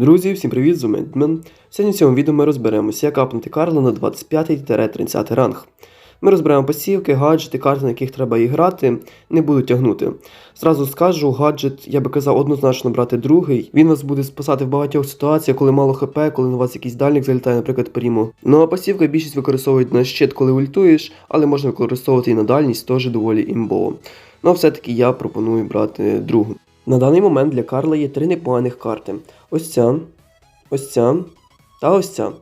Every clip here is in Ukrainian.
Друзі, всім привіт, Зумедмен. Сьогодні в цьому відео ми розберемося, як апнути Карла на 25-30 ранг. Ми розберемо посівки, гаджети, карти, на яких треба і грати, не буду тягнути. Зразу скажу, гаджет, я би казав, однозначно брати другий. Він вас буде спасати в багатьох ситуаціях, коли мало хп, коли на вас якийсь дальник залітає, наприклад, прімо. Ну а посівка більшість використовують на щит, коли ультуєш, але можна використовувати і на дальність, теж доволі імбово. Ну а все-таки я пропоную брати другу. На даний момент для Карла є три непоганих карти. Ось ця, ось ця та ось ця.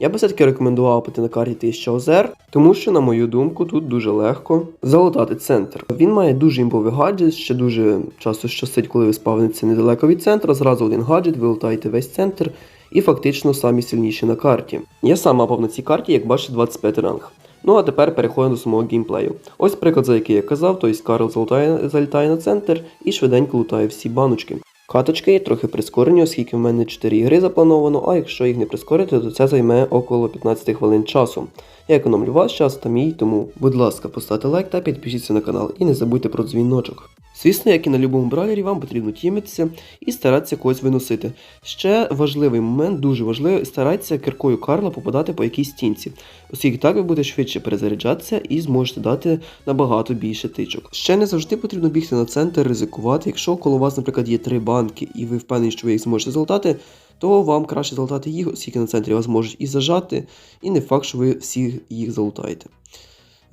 Я би все-таки рекомендував піти на карті 1000 озер, тому що, на мою думку, тут дуже легко залутати центр. Він має дуже імбовий гаджет, ще дуже часто щастить, коли ви спавните недалеко від центра. Зразу один гаджет, ви лутаєте весь центр і фактично самі сильніші на карті. Я сам мапав на цій карті, як бачите, 25 ранг. Ну а тепер переходимо до самого геймплею. Ось приклад, за який я казав, тобто Карл залітає, залітає на центр і швиденько лутає всі баночки. Каточки є трохи прискорені, оскільки в мене 4 ігри заплановано, а якщо їх не прискорити, то це займе около 15 хвилин часу. Я економлю ваш час та мій, тому, будь ласка, поставте лайк та підпишіться на канал і не забудьте про дзвіночок. Звісно, як і на будь-якому бравлері, вам потрібно тімитися і старатися когось виносити. Ще важливий момент, дуже важливий, старайтеся киркою Карла попадати по якійсь стінці, оскільки так ви будете швидше перезаряджатися і зможете дати набагато більше тичок. Ще не завжди потрібно бігти на центр, ризикувати. Якщо коло вас, наприклад, є три банки, і ви впевнені, що ви їх зможете залатати, то вам краще залатати їх, оскільки на центрі вас можуть і зажати, і не факт, що ви всі їх залутаєте.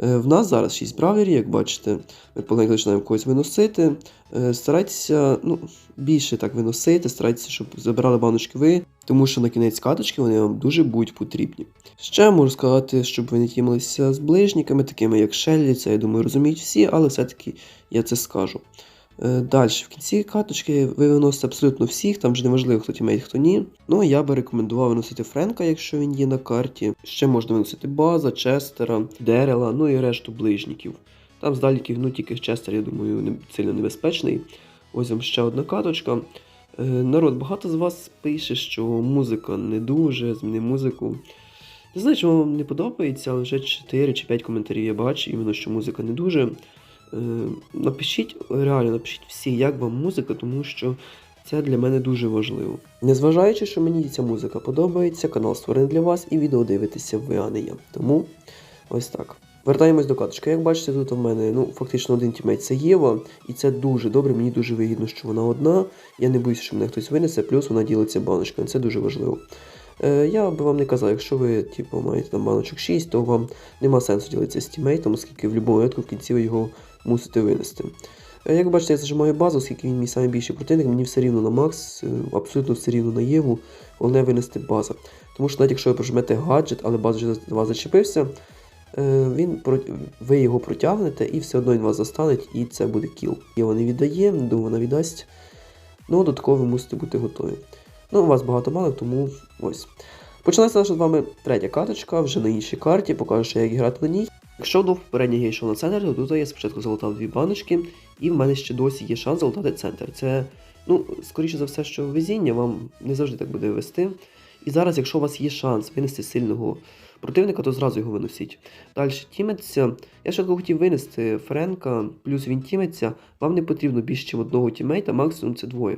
Е, В нас зараз 6 бравлерів, як бачите, ми полегко починаємо когось виносити. Е, Старайтеся ну, більше так виносити, старайтеся, щоб забирали баночки ви, тому що на кінець каточки вони вам дуже будуть потрібні. Ще можу сказати, щоб ви не тімилися з ближниками, такими як Шеллі, це я думаю розуміють всі, але все-таки я це скажу. Далі, в кінці каточки ви виносите абсолютно всіх, там вже не важливо, хто тімейт, хто ні. Ну, я би рекомендував виносити Френка, якщо він є на карті. Ще можна виносити База, Честера, Дерела, ну і решту ближників. Там з дальників, ну тільки Честер, я думаю, не сильно небезпечний. Ось вам ще одна каточка. Е, народ, багато з вас пише, що музика не дуже, зміни музику. Не знаю, чи вам не подобається, але вже 4 чи 5 коментарів я бачу, іменно що музика не дуже. Е, Напишіть, реально напишіть всі, як вам музика, тому що це для мене дуже важливо. Незважаючи, що мені ця музика подобається, канал створений для вас і відео дивитеся ви, а не я. Тому ось так. Вертаємось до каточки. Як бачите, тут у мене ну, фактично один тімейт це Єва, і це дуже добре, мені дуже вигідно, що вона одна. Я не боюся, що мене хтось винесе, плюс вона ділиться баночками, це дуже важливо. Е, я би вам не казав, якщо ви типу, маєте там баночок 6, то вам нема сенсу ділитися з тімейтом, оскільки в будь-якому випадку в кінці ви його мусите винести. Е, Як бачите, я зажимаю базу, оскільки він мій найбільший противник, мені все рівно на Макс, е, абсолютно все рівно на Єву, головне винести база. Тому що навіть якщо ви прожмете гаджет, але база вже за вас зачепився, е, він, ви його протягнете і все одно він вас застанеть, і це буде кіл. Єва не віддає, думаю, вона віддасть. Ну, додатково ви мусите бути готові. Ну, у вас багато балів, тому ось. Починається наша з вами третя каточка, вже на іншій карті, покажу, що як грати на ній. Якщо до попередньої я йшов на центр, то тут я спочатку залутав дві баночки, і в мене ще досі є шанс залутати центр. Це, ну, скоріше за все, що везіння вам не завжди так буде вести. І зараз, якщо у вас є шанс винести сильного противника, то зразу його виносіть. Далі тіметься. Я ще хотів винести Френка, плюс він тіметься, вам не потрібно більше, ніж одного тімейта, максимум це двоє.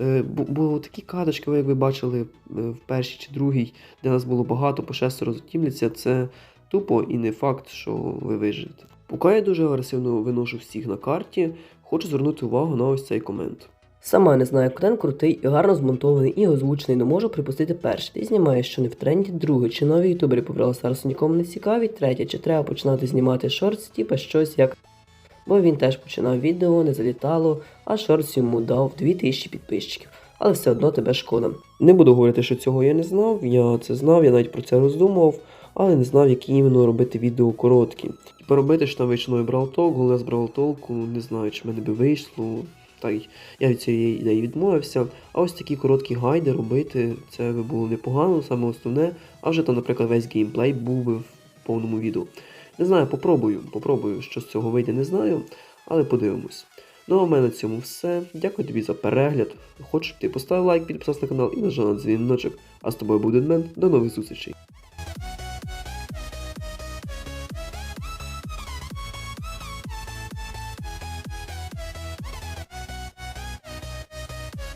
Е, Бо, бо такі каточки, як ви бачили е, в першій чи другій, де нас було багато, по шестеро затімляться, це тупо і не факт, що ви виживете. Поки я дуже агресивно виношу всіх на карті, хочу звернути увагу на ось цей комент. Сама не знаю, контент крутий і гарно змонтований і озвучений, не можу припустити перший. Ти знімаєш, що не в тренді, друге, чи нові ютубери по Brawl Stars нікому не цікаві, третє, чи треба починати знімати шортс, типа щось як. Бо він теж починав відео, не залітало, а шортс йому дав 2000 підписчиків. Але все одно тебе шкода. Не буду говорити, що цього я не знав, я це знав, я навіть про це роздумував, але не знав, які іменно робити відео короткі. І поробити, що там вийшов новий Бравлток, голос Бравлтолку, не знаю, чи мене би вийшло. Та й я від цієї ідеї відмовився. А ось такі короткі гайди робити, це би було непогано, саме основне. А вже там, наприклад, весь геймплей був би в повному відео. Не знаю, попробую, попробую, що з цього вийде, не знаю, але подивимось. Ну а в мене на цьому все. Дякую тобі за перегляд. Щоб ти поставив лайк, підписався на канал і нажав на дзвіночок. А з тобою був Дедмен. До нових зустрічей.